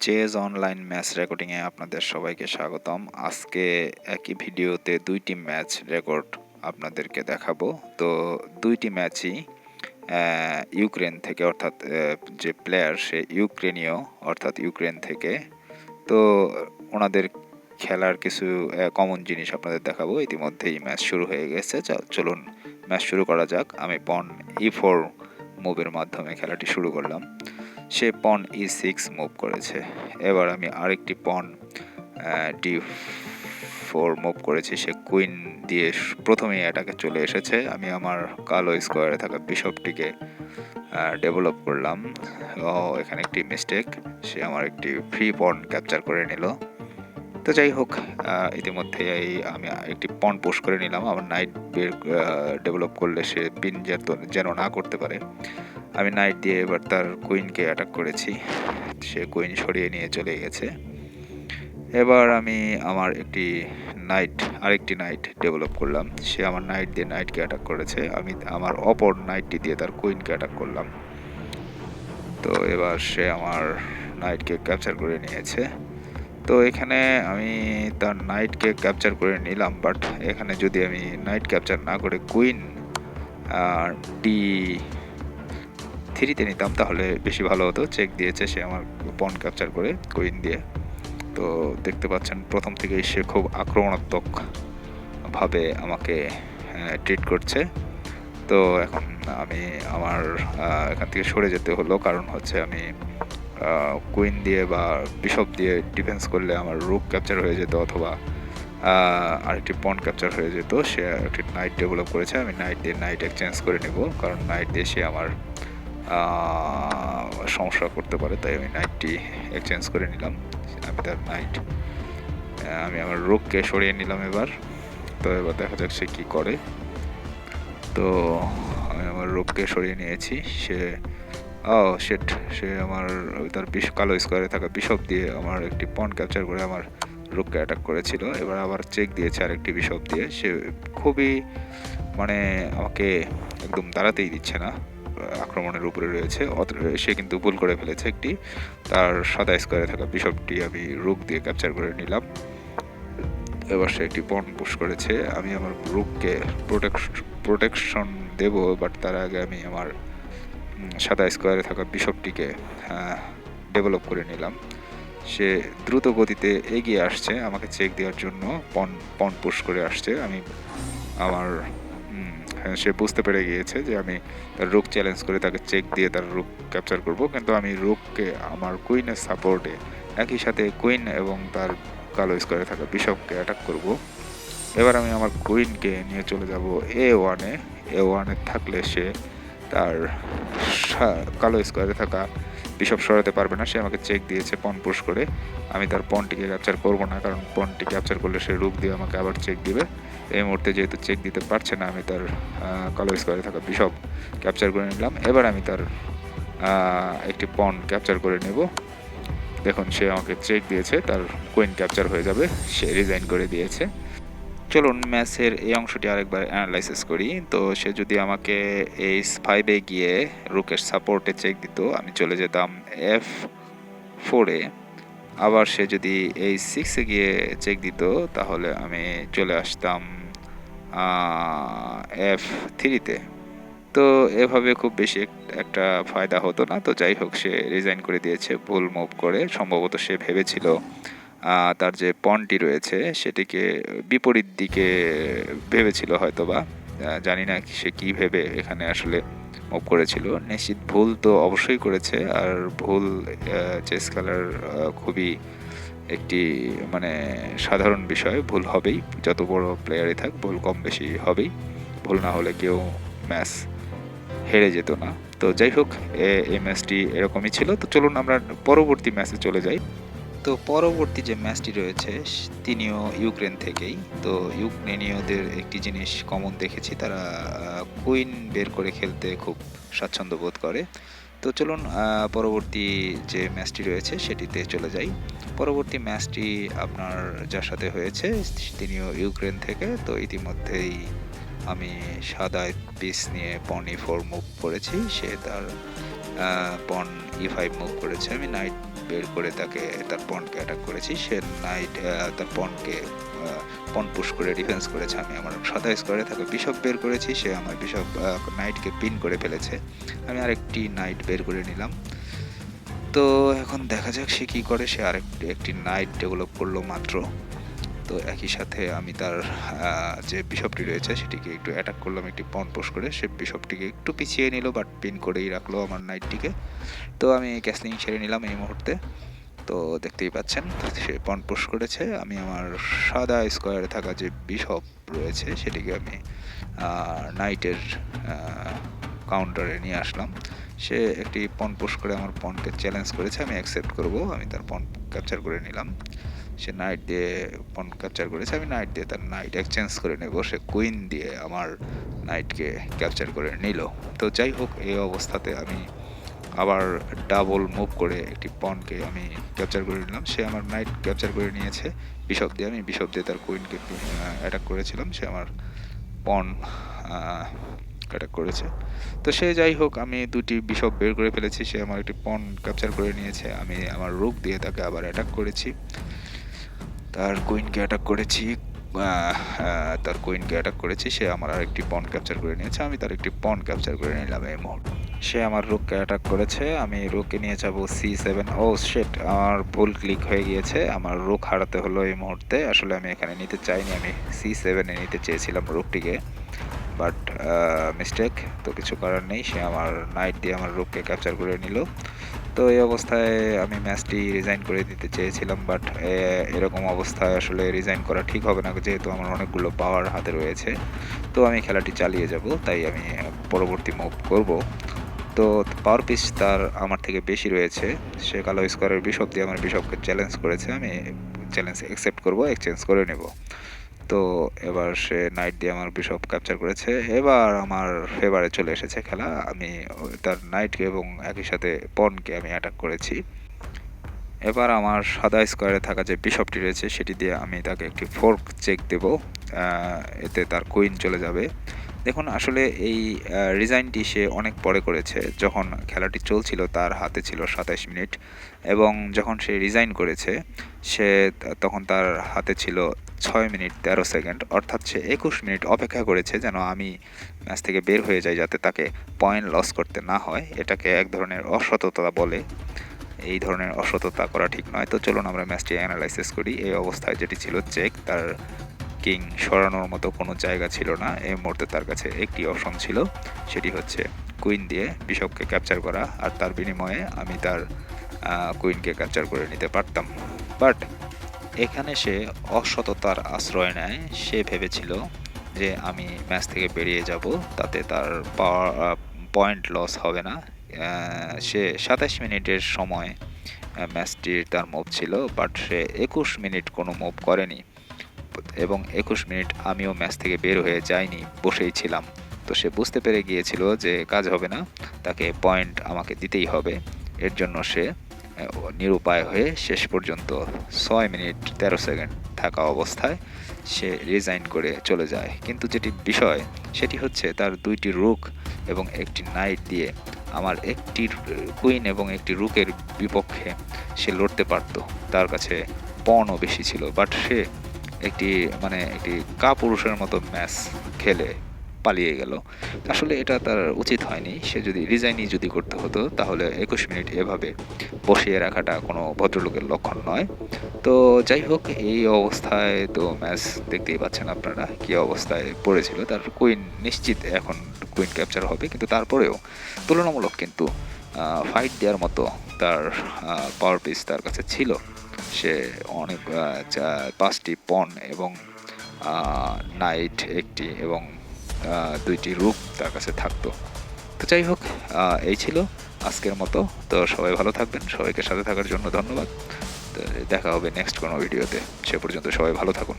Chase online match রেকর্ডিংয়ে আপনাদের সবাইকে স্বাগতম। আজকে একই ভিডিওতে দুইটি ম্যাচ রেকর্ড আপনাদেরকে দেখাবো। তো দুইটি ম্যাচই ইউক্রেন থেকে অর্থাৎ যে প্লেয়ার সে ইউক্রেনীয়, অর্থাৎ ইউক্রেন থেকে। তো ওনাদের খেলার কিছু কমন জিনিস আপনাদের দেখাবো। ইতিমধ্যেই ম্যাচ শুরু হয়ে গেছে। চল- চলুন ম্যাচ শুরু করা যাক। আমি পন ই ফোর মুভের মাধ্যমে খেলাটি শুরু করলাম। সে পন ই সিক্স মুভ করেছে। এবার আমি আরেকটি পন ডি ফোর মুভ করেছি। সে কুইন দিয়ে প্রথমেই অ্যাটাকে চলে এসেছে। আমি আমার কালো স্কোয়ারে থাকা বিশপটিকে ডেভেলপ করলাম। ও, এখানে একটি মিস্টেক সে আমার একটি ফ্রি পন ক্যাপচার করে নিল। তো যাই হোক ইতিমধ্যে এই আমি একটি পন পোস্ট করে নিলাম। আমার নাইট বের ডেভেলপ করলে সে পিন যেন না করতে পারে। আমি নাইট দিয়ে এবার তার কুইনকে অ্যাটাক করেছি। সে কুইন সরিয়ে নিয়ে চলে গেছে। এবার আমি আমার একটি নাইট আরেকটি নাইট ডেভেলপ করলাম। সে আমার নাইট দিয়ে নাইটকে অ্যাটাক করেছে। আমি আমার অপর নাইটটি দিয়ে তার কুইনকে অ্যাটাক করলাম। তো এবার সে আমার নাইটকে ক্যাপচার করে নিয়েছে। তো এখানে আমি তার নাইটকে ক্যাপচার করে নিলাম বাট এখানে যদি আমি নাইট ক্যাপচার না করে কুইন আর ডি থ্রিতে নিতাম, তাহলে বেশি ভালো হতো। চেক দিয়েছে সে আমার পন ক্যাপচার করে কুইন দিয়ে। তো দেখতে পাচ্ছেন, প্রথম থেকেই সে খুব আক্রমণাত্মক ভাবে আমাকে ট্রিট করছে। তো এখন আমি আমার এখান থেকে সরে যেতে হলো, কারণ হচ্ছে আমি কুইন দিয়ে বা বিশপ দিয়ে ডিফেন্স করলে আমার রুক ক্যাপচার হয়ে যেত অথবা আরেকটি পন ক্যাপচার হয়ে যেত, সে একটি নাইট ডেভেলপ করেছে, আমি নাইট দিয়ে নাইট এক্সচেঞ্জ করে নেব, কারণ নাইট দিয়ে সে আমার সমস্যা করতে পারে, তাই আমি নাইটটি এক্সচেঞ্জ করে নিলাম, আমি তার নাইট আমি আমার রুককে সরিয়ে নিলাম এবার, তো এবার দেখা যাক সে কী করে, তো আমি আমার রোগকে সরিয়ে নিয়েছি, সে ও সেট সে আমার তার বিষ, কালো স্কোয়ারে থাকা বিশপ দিয়ে আমার একটি পন ক্যাপচার করে আমার রোগকে অ্যাটাক করেছিল। এবার আবার চেক দিয়েছে আরেকটি বিশপ দিয়ে। সে খুবই মানে আমাকে একদম দাঁড়াতেই দিচ্ছে না। আক্রমণের উপরে রয়েছে। সে কিন্তু ভুল করে ফেলেছে একটি। তার সাদা স্কোয়ারে থাকা বিশপটি আমি রুক দিয়ে ক্যাপচার করে নিলাম। এবার সে একটি পণ পুশ করেছে। আমি আমার রুককে প্রোটেকশন দেব বাট তার আগে আমি আমার সাদা স্কোয়ারে থাকা বিশপটিকে ডেভেলপ করে নিলাম। সে দ্রুত গতিতে এগিয়ে আসছে আমাকে চেক দেওয়ার জন্য পন পন পুশ করে আসছে। আমি আমার হ্যাঁ, সে বুঝতে পেরে গিয়েছে যে আমি তার রুক চ্যালেঞ্জ করে তাকে চেক দিয়ে তার রুক ক্যাপচার করব। কিন্তু আমি রুককে আমার কুইনের সাপোর্টে একই সাথে কুইন এবং তার কালো স্কোয়ারে থাকা বিশপকে অ্যাটাক করব। এবার আমি আমার কুইনকে নিয়ে চলে যাব এ। ওয়ানে এ ওয়ানে থাকলে সে তার কালো স্কোয়ারে থাকা বিশপ সরাতে পারবে না। সে আমাকে চেক দিয়েছে পন পুশ করে। আমি তার পনটিকে ক্যাপচার করব না, কারণ পনটি ক্যাপচার করলে সে রূপ দিয়ে আমাকে আবার চেক দিবে। এই মুহূর্তে যেহেতু চেক দিতে পারছে না, আমি তার কালো স্কোয়ারে থাকা বিশপ ক্যাপচার করে নিলাম। এবার আমি তার একটি পন ক্যাপচার করে নেব। দেখুন, সে আমাকে চেক দিয়েছে, তার কুইন ক্যাপচার হয়ে যাবে। সে রিজাইন করে দিয়েছে। চলুন ম্যাচের এই অংশটি আরেকবার অ্যানালাইসিস করি। তো সে যদি আমাকে এইচ ফাইভে গিয়ে রুকের সাপোর্টে চেক দিত, আমি চলে যেতাম এফ ফোরে আবার সে যদি এই সিক্সে গিয়ে চেক দিত, তাহলে আমি চলে আসতাম এফ থ্রিতে তো। এভাবে খুব বেশি একটা ফায়দা হতো না। তো যাই হোক, সে রিজাইন করে দিয়েছে ভুল মুভ করে। সম্ভবত সে ভেবেছিল তার যে পনটি রয়েছে সেটিকে বিপরীত দিকে ভেবেছিল হয়তো বা জানি না সে কি ভেবে এখানে আসলে মুভ করেছিল। নিশ্চিত ভুল তো অবশ্যই করেছে আর ভুল চেস আহ, খুবই একটি মানে সাধারণ বিষয়। ভুল হবেই যত বড় প্লেয়ারই থাক ভুল কম বেশি হবেই। ভুল না হলে কেউ ম্যাচ হেরে যেত না। তো যাই হোক এই ম্যাচটি এরকমই ছিল। তো চলুন আমরা পরবর্তী ম্যাচে চলে যাই। তো পরবর্তী যে ম্যাচটি রয়েছে, তিনিও ইউক্রেন থেকেই। তো ইউক্রেনীয়দের একটি জিনিস কমন দেখেছি, তারা কুইন বের করে খেলতে খুব স্বাচ্ছন্দ্য বোধ করে। তো চলুন পরবর্তী যে ম্যাচটি রয়েছে, সেটিতে চলে যাই। পরবর্তী ম্যাচটি আপনার যার সাথে হয়েছে, তিনিও ইউক্রেন থেকে। তো ইতিমধ্যেই আমি সাদা পিস নিয়ে পনি ফোর মুভ করেছি, সে তার পন ই ফাইভ মুভ করেছে। আমি নাইট বের করে তাকে, তার পনকে অ্যাটাক করেছি। সে নাইট তার পনকে পন পুশ করে ডিফেন্স করেছে। আমি আমার সাদা স্কোয়ারে তাকে বিশপ বের করেছি। সে আমার বিশপ নাইটকে পিন করে ফেলেছে। আমি আরেকটি নাইট বের করে নিলাম। তো এখন দেখা যাক সে কী করে। সে আরেকটি, একটি নাইট ডেভেলপ করল মাত্র। তো একই সাথে আমি তার যে বিশপটি রয়েছে সেটিকে একটু অ্যাটাক করলাম একটি পন পোষ করে। সে বিশপটিকে একটু পিছিয়ে নিল বাট পিন করেই রাখল আমার নাইটটিকে তো আমি ক্যাসলিং সেরে নিলাম এই মুহূর্তে। তো দেখতেই পাচ্ছেন, সে পন পোষ করেছে। আমি আমার সাদা স্কোয়ারে থাকা যে বিশপ রয়েছে সেটিকে আমি নাইটের কাউন্টারে নিয়ে আসলাম। সে একটি পন পোষ করে আমার পনকে চ্যালেঞ্জ করেছে, আমি অ্যাকসেপ্ট করব। আমি তার পন ক্যাপচার করে নিলাম। সে নাইট দিয়ে পন ক্যাপচার করেছে, আমি নাইট দিয়ে তার নাইট এক্সচেঞ্জ করে নেব, সে কুইন দিয়ে আমার নাইটকে ক্যাপচার করে নিল। তো যাই হোক, এই অবস্থাতে আমি আবার ডাবল মুভ করে একটি পনকে আমি ক্যাপচার করে নিলাম। সে আমার নাইট ক্যাপচার করে নিয়েছে বিশপ দিয়ে আমি বিশপ দিয়ে তার কুইনকে অ্যাটাক করেছিলাম, সে আমার পন অ্যাটাক করেছে। তো সে যাই হোক, আমি দুটি বিশপ বের করে ফেলেছি, সে আমার একটি পন ক্যাপচার করে নিয়েছে, আমি আমার রুক দিয়ে তাকে আবার অ্যাটাক করেছি। তার কুইনকে অ্যাটাক করেছি তার কুইনকে অ্যাটাক করেছি, সে আমার আরেকটি পন ক্যাপচার করে নিয়েছে, আমি তার একটি পন ক্যাপচার করে নিলাম এই মুহূর্তে। সে আমার রুককে অ্যাটাক করেছে, আমি রুককে নিয়ে যাব সি সেভেন ও শেট আমার ভুল ক্লিক হয়ে গিয়েছে, আমার রুক হারাতে হলো এই মুহূর্তে, আসলে আমি এখানে নিতে চাইনি, আমি সি সেভেনে নিতে চেয়েছিলাম রুকটিকে বাট মিস্টেক তো কিছু করার নেই, সে আমার নাইট দিয়ে আমার রুককে ক্যাপচার করে নিল। তো এই অবস্থায় আমি ম্যাচটি রিজাইন করে দিতে চেয়েছিলাম বাট এরকম অবস্থায় আসলে রিজাইন করা ঠিক হবে না, যেহেতু আমার অনেকগুলো পাওয়ার হাতে রয়েছে। তো আমি খেলাটি চালিয়ে যাব, তাই আমি পরবর্তী মুভ করব। তো পাওয়ার পিস তার আমার থেকে বেশি রয়েছে। সে কালো স্কোয়ারের বিশপ দিয়ে আমার বিশপকে চ্যালেঞ্জ করেছে, আমি চ্যালেঞ্জ অ্যাকসেপ্ট করব এক্সচেঞ্জ করে নেব। তো এবার সে নাইট দিয়ে আমার বিশপ ক্যাপচার করেছে। এবার আমার ফেভারে চলে এসেছে খেলা। আমি তার নাইটকে এবং একই সাথে পনকে আমি অ্যাটাক করেছি। এবার আমার সাদা স্কোয়ারে থাকা যে বিশপটি রয়েছে, সেটি দিয়ে আমি তাকে একটি ফোর্ক চেক দেব। এতে তার কুইন চলে যাবে। দেখুন, আসলে এই রিজাইনটি সে অনেক পরে করেছে। যখন খেলাটি চলছিল, তার হাতে ছিল সাতাশ মিনিট। এবং যখন সে রিজাইন করেছে, সে তখন তার হাতে ছিল ছয় মিনিট তেরো সেকেন্ড, অর্থাৎ সে একুশ মিনিট অপেক্ষা করেছে যেন আমি ম্যাচ থেকে বের হয়ে যাই যাতে তাকে পয়েন্ট লস করতে না হয়। এটাকে এক ধরনের অসততা বলে। এই ধরনের অসততা করা ঠিক নয়। তো চলুন আমরা ম্যাচটি অ্যানালাইসিস করি। এই অবস্থায় যেটি ছিল চেক, তার কিং সরানোর মতো কোনো জায়গা ছিল না। এই মুহূর্তে তার কাছে একটি অপশন ছিল, সেটি হচ্ছে কুইন দিয়ে বিশপকে ক্যাপচার করা। আর তার বিনিময়ে আমি তার কুইনকে ক্যাপচার করে নিতে পারতাম। বাট এখানে সে অসততার আশ্রয় নেয়। সে ভেবেছিল যে আমি ম্যাচ থেকে বেরিয়ে যাব, তাতে তার পয়েন্ট লস হবে না। সে সাতাশ মিনিটের সময় ম্যাচটির তার মুভ ছিল, বাট সে একুশ মিনিট কোনো মুভ করেনি। এবং একুশ মিনিট আমিও ম্যাচ থেকে বের হয়ে যাইনি, বসেই ছিলাম। তো সে বুঝতে পেরে গিয়েছিল যে কাজ হবে না, তাকে পয়েন্ট আমাকে দিতেই হবে। এর জন্য সে নিরুপায় হয়ে শেষ পর্যন্ত ছয় মিনিট তেরো সেকেন্ড থাকা অবস্থায় সে রিজাইন করে চলে যায়। কিন্তু যেটি বিষয়, সেটি হচ্ছে তার দুইটি রুক এবং একটি নাইট দিয়ে আমার একটি কুইন এবং একটি রুকের বিপক্ষে সে লড়তে পারত। তার কাছে পণও বেশি ছিল, বাট সে একটি মানে একটি কাপুরুষের মতো ম্যাচ খেলে। পালিয়ে গেল। আসলে এটা তার উচিত হয়নি। সে যদি রিজাইনই যদি করতে হতো, তাহলে একুশ মিনিট এভাবে বসিয়ে রাখাটা কোনো ভদ্রলোকের লক্ষণ নয়। তো যাই হোক, এই অবস্থায় তো ম্যাচ দেখতেই পাচ্ছেন আপনারা কী অবস্থায় পড়েছিল। তার কুইন নিশ্চিত এখন কুইন ক্যাপচার হবে। কিন্তু তারপরেও তুলনামূলক কিন্তু ফাইট দেওয়ার মতো তার পাওয়ার পিস তার কাছে ছিল। সে অনেক পাঁচটি পন এবং নাইট একটি এবং দুইটি রূপ তার কাছে থাকতো। তো যাই হোক এই ছিল আজকের মতো। তো সবাই ভালো থাকবেন, সবাইকে সাথে থাকার জন্য ধন্যবাদ। দেখা হবে নেক্সট কোনো ভিডিওতে সে পর্যন্ত সবাই ভালো থাকুন।